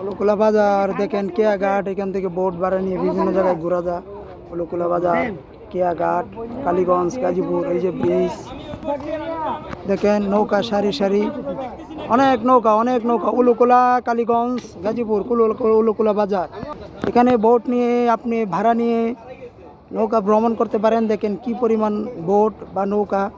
অলকুলা বাজার, দেখেন কেয়া ঘাট, এখান থেকে বোট ভাড়া নিয়ে বিভিন্ন জায়গায় ঘোরা যায়। অলকুলা বাজার, কেয়া ঘাট, কালীগঞ্জ, গাজীপুর, এই যে ব্রিজ। দেখেন নৌকা, সারি সারি। অনেক নৌকা অনেক নৌকা। উলুকুলা, কালীগঞ্জ, গাজীপুর, কুলু- উলুকুলা বাজার। এখানে বোট নিয়ে আপনি ভাড়া নিয়ে নৌকা ভ্রমণ করতে পারেন। দেখেন কি পরিমাণ বোট বা নৌকা।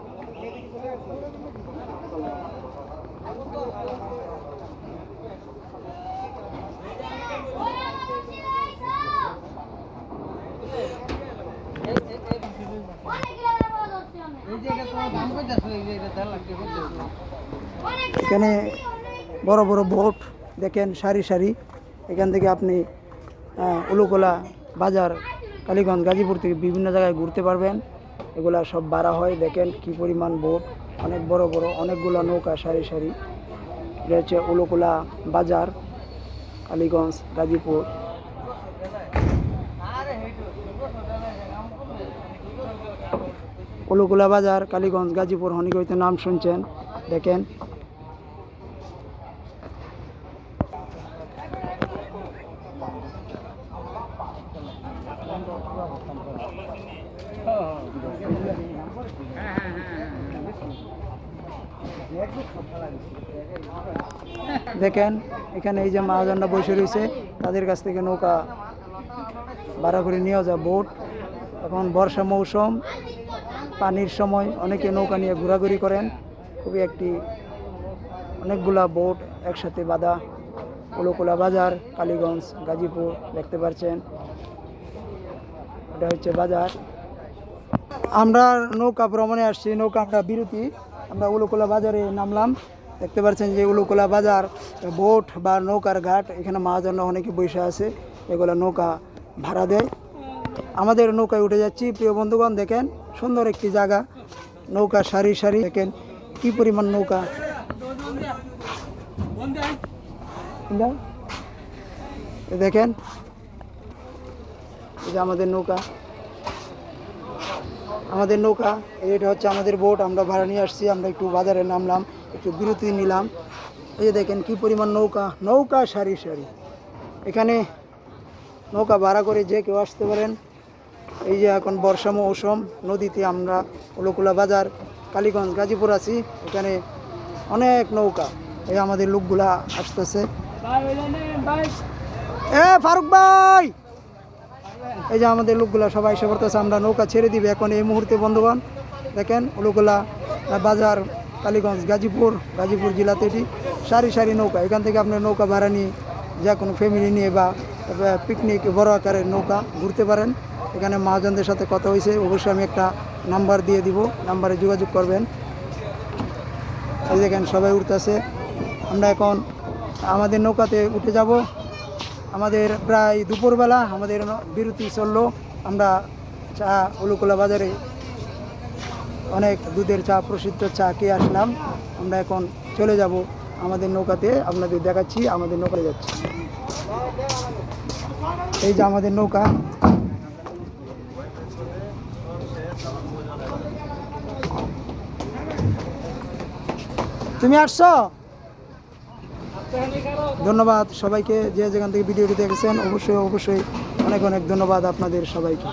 এখানে বড় বড় বোট, দেখেন সারি সারি। এখান থেকে আপনি উলুকোলা বাজার, কালীগঞ্জ, গাজীপুর থেকে বিভিন্ন জায়গায় ঘুরতে পারবেন। এগুলা সব বাড়া হয়, দেখেন কি পরিমাণ বোট। অনেক বড় বড়, অনেকগুলো নৌকা সারি সারি। এটা হচ্ছে উলুকোলা বাজার, কালীগঞ্জ, গাজীপুর। উলুকুলা বাজার, কালীগঞ্জ, গাজীপুর হনিগইতে নাম শুনছেন, দেখেন। দেখেন, এখানে এই যে মহাজনরা বসে রয়েছে, তাদের কাছ থেকে নৌকা ভাড়া করে নিয়ে যায় বোট। এখন বর্ষা মৌসুম পানির সময় অনেকে নৌকা নিয়ে ঘোরাঘুরি করেন। খুবই একটি অনেকগুলা বোট একসাথে বাঁধা। উলুকুলা বাজার, কালীগঞ্জ, গাজীপুর, দেখতে পাচ্ছেন এটা হচ্ছে বাজার। আমরা নৌকা ভ্রমণে আসছি, নৌকা আমরা বিরতি। আমরা উলুকুলা বাজারে নামলাম। দেখতে পাচ্ছেন যে উলুকুলা বাজার, বোট বা নৌকার ঘাট, এখানে মহাজনরা অনেকে বসে আছে। এগুলো নৌকা ভাড়া দেয়। আমাদের নৌকায় উঠে যাচ্ছি। প্রিয় বন্ধুগণ, দেখেন সুন্দর একটি জায়গা। নৌকা সারি সারি, দেখেন কি পরিমাণ নৌকা? দেখেন যে আমাদের নৌকা। আমাদের নৌকা এটা হচ্ছে আমাদের বোট। আমরা ভাড়া নিয়ে আসছি, আমরা একটু বাজারে নামলাম, একটু বিরতি নিলাম। এই যে দেখেন কি পরিমাণ নৌকা। নৌকা সারি সারি। এখানে নৌকা ভাড়া করে যে কেউ আসতে পারেন এই যে এখন বর্ষা মৌসুম, নদীতে আমরা উলকুলা বাজার, কালীগঞ্জ, গাজীপুর আছি। এখানে অনেক নৌকা এই আমাদের লোকগুলা আসতেছে। এ ফারুক ভাই! এই যে আমাদের লোকগুলা সবাই এসে পড়তেছে, আমরা নৌকা ছেড়ে দিবে। এখন এই মুহূর্তে বন্ধুগণ, দেখেন ওগুলা বাজার, কালীগঞ্জ, গাজীপুর গাজীপুর জেলাতে এটি সারি সারি নৌকা। এখান থেকে আপনার নৌকা ভাড়া নিয়ে যে কোনো ফ্যামিলি নিয়ে বা পিকনিক বড় আকারের নৌকা ঘুরতে পারেন। এখানে মহাজনদের সাথে কথা হয়েছে, অবশ্যই আমি একটা নাম্বার দিয়ে দিব, নাম্বারে যোগাযোগ করবেন। এই দেখেন সবাই উঠতেছে। আমরা এখন আমাদের নৌকাতে উঠে যাব। আমাদের প্রায় দুপুরবেলা আমাদের বিরতি চলল। আমরা চা, উলুকুলা বাজারে অনেক দুধের চা, প্রসিদ্ধ চা খেয়ে আসলাম। আমরা এখন চলে যাব আমাদের নৌকাতে। আপনাদের দেখাচ্ছি, আমাদের নৌকায় যাচ্ছি। এই যে আমাদের নৌকা। তুমি আসছো? ধন্যবাদ সবাইকে যে যেখান থেকে ভিডিওটি দেখেছেন, অবশ্যই অবশ্যই অনেক অনেক ধন্যবাদ আপনাদের সবাইকে।